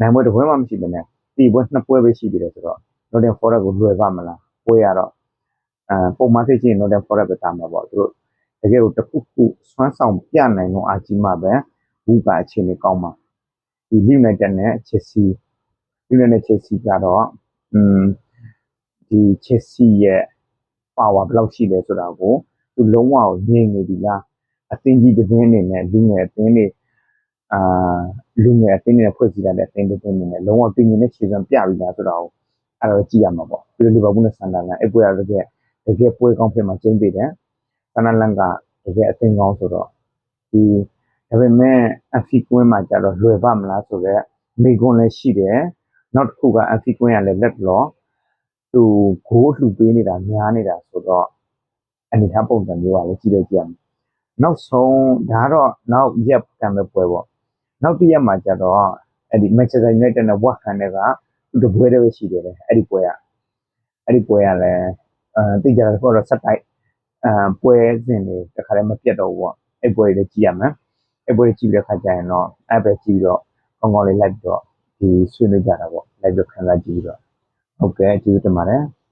နိုင်ပွဲတစ်ပွဲမှမရှိဘဲနဲ့ဒီပွဲနှစ်ပွဲပဲရှိသေးတယ်ဆိုတော့ Nottingham Forest ကိုလွယ်ပါမလား ပွဲရတော့အဲပုံမှန်သိချင်း Nottingham Forest ပဲတာမှာပေါ့သူတို့တကယ်လို့တစ်ခုခုစွမ်းဆောင်ပြနိုင်တော့အာကြီးမှပဲဘူးကအခြေအနေကောင်းမှာဒီ United နဲ့ Chelsea United နဲ့ Chelsea ကတော့อืมဒီ Chelsea ရဲ့ power ဘယ်လောက်ရှိလဲဆိုတာကိုသူလုံးဝငြိမ်နေပြီလားအသင်းကြီးတစ်သင်းအနေနဲ့လူငယ်အသင်းတွေအာလူငယ်အသင်းတွေဖွဲ့စည်းထားတဲ့အသင်းတစ်သင်းအနေနဲ့လုံးဝပြင်နေတဲ့ခြေစွမ်းပြပြီလားဆိုတာကို အဲ့ဒါကြည့်ရမှာပေါ့ပြီးတော့လီဗာပူးနဲ့ဆန်ဒါလန်အဲ့ပွဲရတကယ်တကယ်ပွဲကောင်းဖြစ်မှာကျင်းပေးတယ်ဆန်ဒါလန်ကတကယ်အသင်းကောင်းဆိုတော့ဒီဒါပေမဲ့အဖီကွင်းမှာကြတော့လွယ်ပါမလားဆိုတော့မိကွန်းလည်းရှိတယ်နောက်တစ်ခုကအဖီကွင်းကလည်းလက်တော့သူဂိုးလှူပေးနေတာများနေတာဆိုတော့အနေထားပုံစံမျိုးကလည်းကြည့်လို့ကြည့်ရမယ်နောက်ဆုံးဒါကတော့နောက်ရက်တံမဲ့ပွဲပေါ့နောက်တစ်ရက်မှာကျတော့အဲ့ဒီ Manchester United နဲ့ West Ham ကသူ တပွဲတည်းပဲရှိတယ်လေအဲ့ဒီပွဲကအဲ့ဒီပွဲကလည်းအဲတိကျတယ်ဆိုတော့ဆက်တိုက်အဲပွဲစဉ်တွေတခါလည်းမပြတ်တော့ဘူးပေါ့အဲ့ပွဲတွေကြည့်ရမယ်အဲ့ပွဲကြည့်တဲ့ခါကျရင်တော့အဲ့ပဲကြည့်တော့ကောင်းကောင်းလေးလိုက်ပြီးတော့ဒီဆွေးနွေးကြတာပေါ့လိုက်ပြီးခန်းစားကြည့်ပြီးတော့ဟုတ်ကဲ့ကျေးဇူးတင်ပါတယ်